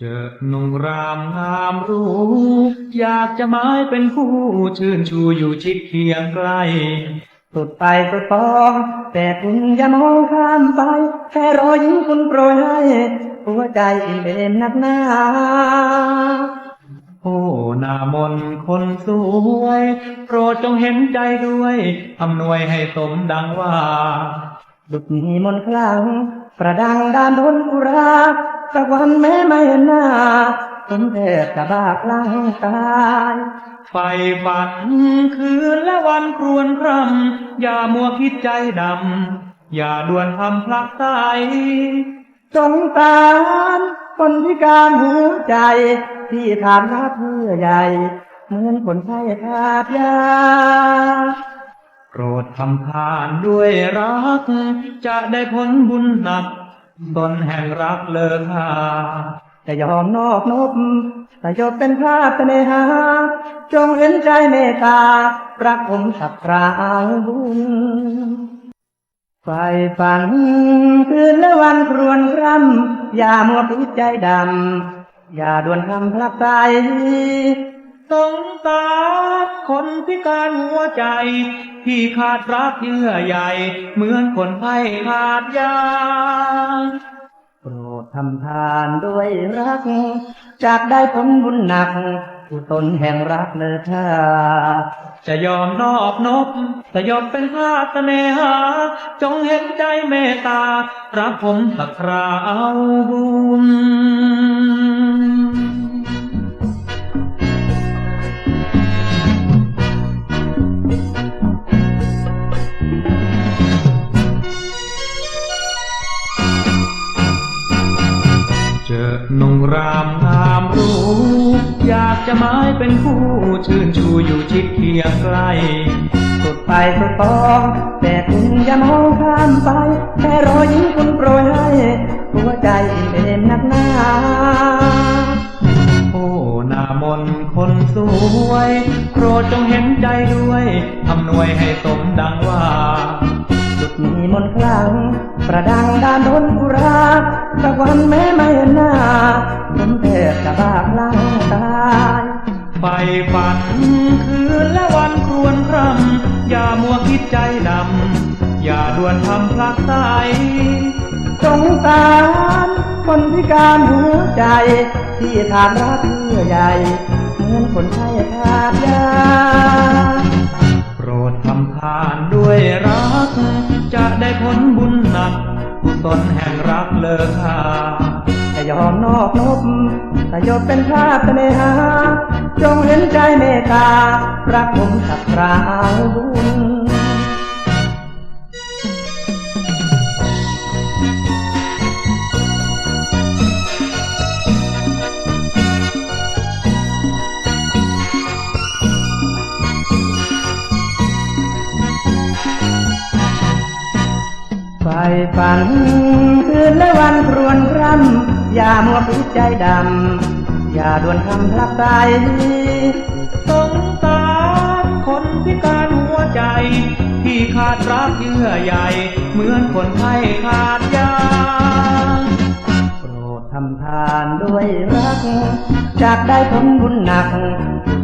เจอหนุ่มรามงามรู้อยากจะหมายเป็นคู่ชื่นชูอยู่ชิดเคียงใกล้สุดไปสุดปองแต่คุณอย่ามองข้ามไป แค่รอยยิ้มคุณโปรยให้หัวใจอิ่มเอมนักหนาโอ้หน้ามนคนสวย โปรดจงเห็นใจด้วยอำนวยให้สมดังว่าดุจมีมนคลัง ประดังดานดนอุรา สักวันแม้ไม่เห็นหน้าสมเด็จะบากลังตายไฟฝันคืนและวันครวนครำอย่ามัวคิดใจดำ อย่าด่วนทำพลักใสสงสารคนพิการหัวใจ ที่ขาดรักเพื่อใหญ่ เหมือนคนไข้ขาดยาโปรดทำทานด้วยรัก จะได้ผลบุญหนัก ตนแห่งรักเลอค่าจะยอมนอกนบสยบเป็นภาพเสน่หา จงเห็นใจเมตตารักผมสักคราวบุญไฟฝันคืนและวันครวนคร่ำอย่ามัวปิดใจดำ อย่าด่วนทำพลักใจ สงสารคนพิการหัวใจ ที่ขาดรักเยื่อใยเหมือนคนไข้ขาดยา โปรดทำทานด้วยรัก จากได้ผลบุญหนักผู้ตนแห่งรักเลอค่าจะยอมนอบนบสยบเป็นทาสเสนหา จงเห็นใจเมตตา รับผมสักคราวบุญ อนุ่มรามงามรู้อยากจะหมายเป็นคู่ชื่นชูอยู่ชิดเคียงใกล้สุดไปสุดปอง แต่คุณอย่ามองข้ามไป แค่รอยยิ้มคุณโปรยให้หัวใจอิ่มเอมนักหนาโอ้หน้ามนคนสวย โปรดจงเห็นใจด้วยอำนวยให้สมดังว่า มีมนคลัง ประดังดานดนอุราสักวันแม้ไม่เห็นหน้าผมเทพจะบากลังตายไฟฝันคืนและวันครวนครำอย่ามัวคิดใจดำ อย่าด่วนทำพลักใสสงสารคนพิการหัวใจ ที่ทานรักเพื่อใหญ่เหมือนคนไข้ขาดยา่านด้วยรัก จะได้ผลบุญหนักกุศลแห่งรักเลิกหาจะยอมนอกนบสยบเป็นภาพเสน่หา จงเห็นใจเมตตารักผมสักคราวบุญ ฝัน คืนและวันครวนคร่ำอย่ามัวปิดใจดำ อย่าด่วนทำพลักใจสงสารคนพิการหัวใจ ที่ขาดรักเยื่อใยเหมือนคนไข้ขาดยาโปรดทำทานด้วยรัก จากได้ผลบุญหนัก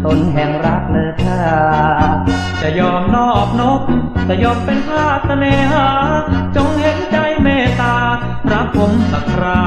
ตนแห่งรักเลอค่า จะยอมนอบนบสยอมเป็นทาสเสน่หา จงเห็นใจเมตตารักผมสักครา